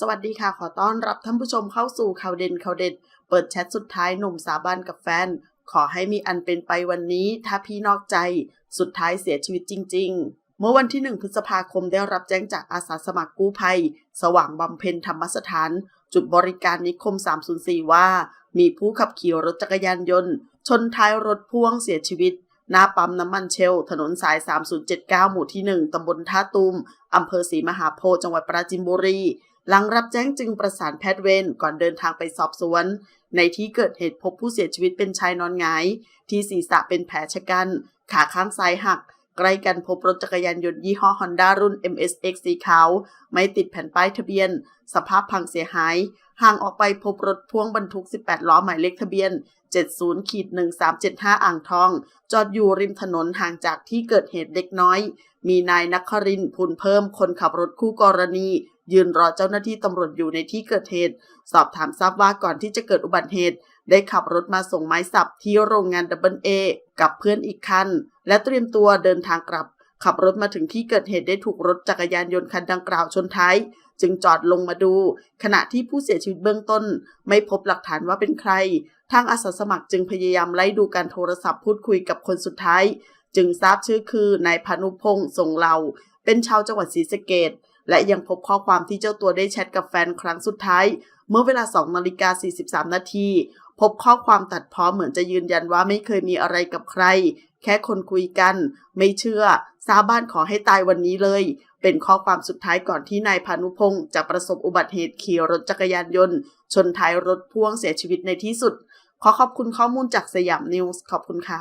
สวัสดีค่ะ ขอต้อนรับท่านผู้ชมเข้าสู่ข่าวเด่นข่าวเด็ด เปิดแชทสุดท้ายหนุ่มสาบานกับแฟน ขอให้มีอันเป็นไปวันนี้ ถ้าพี่นอกใจ สุดท้ายเสียชีวิตจริง ๆ เมื่อวันที่ 1 พฤษภาคมได้รับแจ้งจากอาสาสมัครกู้ภัย สว่างบำเพ็ญธรรมสถาน จุดบริการนิคม 304 ว่า มีผู้ขับขี่รถจักรยานยนต์ ชนท้ายรถพ่วงเสียชีวิตหน้าปั๊มน้ำมันเชล ถนนสาย 3079 หมู่ที่ 1 ตำบลท่าตูมอำเภอศรีมหาโพธิ์จังหวัดปราจีนบุรี หลังรับแจ้งจึงประสานแพทย์เวรก่อนเดินทางไปสอบสวน ในที่เกิดเหตุพบผู้เสียชีวิตเป็นชายนอนหงาย ที่ศีรษะเป็นแผลชะกัน ขาข้างซ้ายหัก ใกล้กันพบรถจักรยานยนต์ยี่ห้อ Honda รุ่น MSX สีขาว ไม่ติดแผ่นป้ายทะเบียน สภาพพังเสียหาย ห่างออกไปพบรถพ่วงบรรทุก 18 ล้อหมายเลขทะเบียน 70ขีด1375 อ่างทอง จอดอยู่ริมถนนห่างจากที่เกิดเหตุเล็กน้อย มีนายนักครินพูนเพิ่มคนขับรถคู่กรณี ยืนรอเจ้าหน้าที่ตำรวจอยู่ในที่เกิดเหตุ สอบถามทราบว่าก่อนที่จะเกิดอุบัติเหตุ ได้ขับรถมาส่งไม้สับที่โรงงานดับเบิลเอกับเพื่อนอีกคัน และเตรียมตัวเดินทางกลับ ขับรถมาถึงที่เกิดเหตุได้ถูกรถจักรยานยนต์คันดังกล่าวชนท้าย จึงจอดลงมาดู ขณะที่ผู้เสียชีวิตเบื้องต้น ไม่พบหลักฐานว่าเป็นใคร ทางอาสาสมัครจึงพยายามไล่ดูการโทรศัพท์พูดคุยกับคนสุดท้าย จึงทราบชื่อคือนายพานุพงศ์ทรงเหลาเป็นชาวจังหวัดศรีสะเกดและยังพบข้อความที่เจ้าตัวได้แชทกับแฟนครั้งสุดท้าย เมื่อเวลา 2 นาฬิกา 43 นาที พบข้อความตัดพ้อเหมือนจะยืนยันว่าไม่เคยมีอะไรกับใคร แค่คนคุยกัน ไม่เชื่อ สาบ้านขอให้ตายวันนี้เลย เป็นข้อความสุดท้ายก่อนที่นายพานุพงศ์จะประสบอุบัติเหตุขี่รถจักรยานยนต์ ชนท้ายรถพ่วงเสียชีวิตในที่สุด ขอขอบคุณข้อมูลจากสยามนิวส์ขอบคุณค่ะ